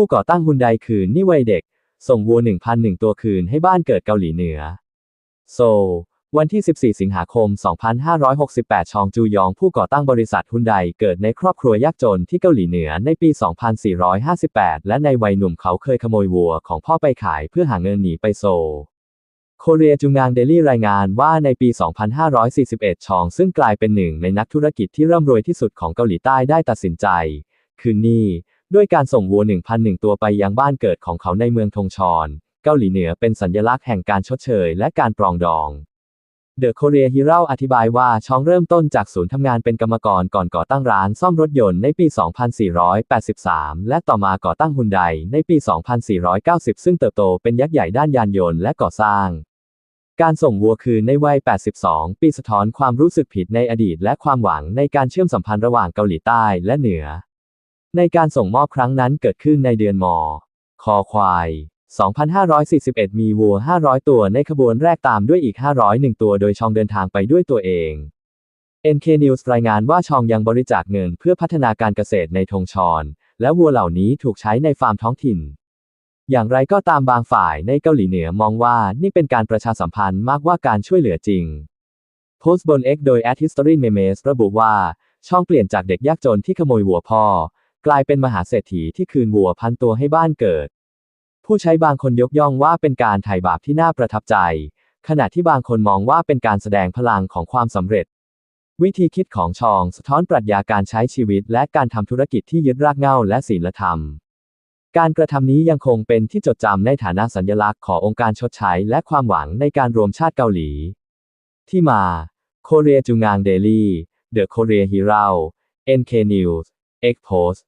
ผู้ก่อตั้งฮุนไดคืนนี่วัยเด็ก ส่งวัว 1,001 ตัวคืนให้บ้านเกิดเกาหลีเหนือ โซลวันที่ 14 สิงหาคม 2568 ชองจูยองผู้ก่อตั้งบริษัทฮุนไดเกิดในครอบครัวยากจนที่เกาหลีเหนือในปี 2458 และในวัยหนุ่มเขาเคยขโมยวัวของพ่อไปขายเพื่อหาเงินหนีไปโซลโคเรียจูงางเดลี่รายงานว่าในปี 2541 ชองซึ่งกลายเป็นหนึ่งในนักธุรกิจที่ร่ำรวยที่สุดของเกาหลีใต้ได้ตัดสินใจ คืนนี้ ด้วยการส่งวัว 1,001 ตัวไปยังบ้านเกิดของเขาในเมืองทงชอน เกาหลีเหนือเป็นสัญลักษณ์แห่งการชดเชยและการปรองดองเดอะ k คเรียฮีโร่อธิบายว่าชองเริ่มต้นจากศูนย์ทำงานเป็นกรรมกรก่อนก่อตั้งร้านซ่อมรถยนต์ในปี 2483 และต่อมาก่อตั้งฮุนไดในปี 2490 ซึ่งเติบโตเป็นยักษ์ใหญ่ด้านยานยนต์และก่อสร้าง การส่งวัวคืนในวัย 82 ปีสะท้อนความรู้สึกผิดในอดีตและความหวังในการเชื่อมสัมพันธ์ระหว่างเกาหลีใต้และเหนือ ในการส่งมอบครั้งนั้นเกิดขึ้นในเดือนมคอควาย 2541 มีวัว 500 ตัวในขบวนแรกตามด้วยอีก 501 ตัวโดยชองเดินทางไปด้วยตัวเอง NK News รายงานว่าชองยังบริจาคเงินเพื่อพัฒนาการเกษตรในทงชอน และวัวเหล่านี้ถูกใช้ในฟาร์มท้องถิ่น อย่างไรก็ตามบางฝ่ายในเกาหลีเหนือมองว่านี่เป็นการประชาสัมพันธ์มากกว่าการช่วยเหลือจริง โพสต์บน X โดย at history memes ระบุว่า ช่องเปลี่ยนจากเด็กยากจนที่ขโมยวัวพ่อ กลายเป็นมหาเศรษฐีที่คืนวัวพันตัวให้บ้านเกิด ผู้ใช้บางคนยกย่องว่าเป็นการไถ่บาปที่น่าประทับใจ ขณะที่บางคนมองว่าเป็นการแสดงพลังของความสำเร็จ วิธีคิดของชองสะท้อนปรัชญาการใช้ชีวิต และการทำธุรกิจที่ยึดรากเหง้าและศีลธรรม การกระทำนี้ยังคงเป็นที่จดจำในฐานะสัญลักษณ์ขององค์การชดใช้และความหวังในการรวมชาติเกาหลี ที่มาโคเรียจูงางเดลี่เดอะโคเรียฮีโร่ NK News X Post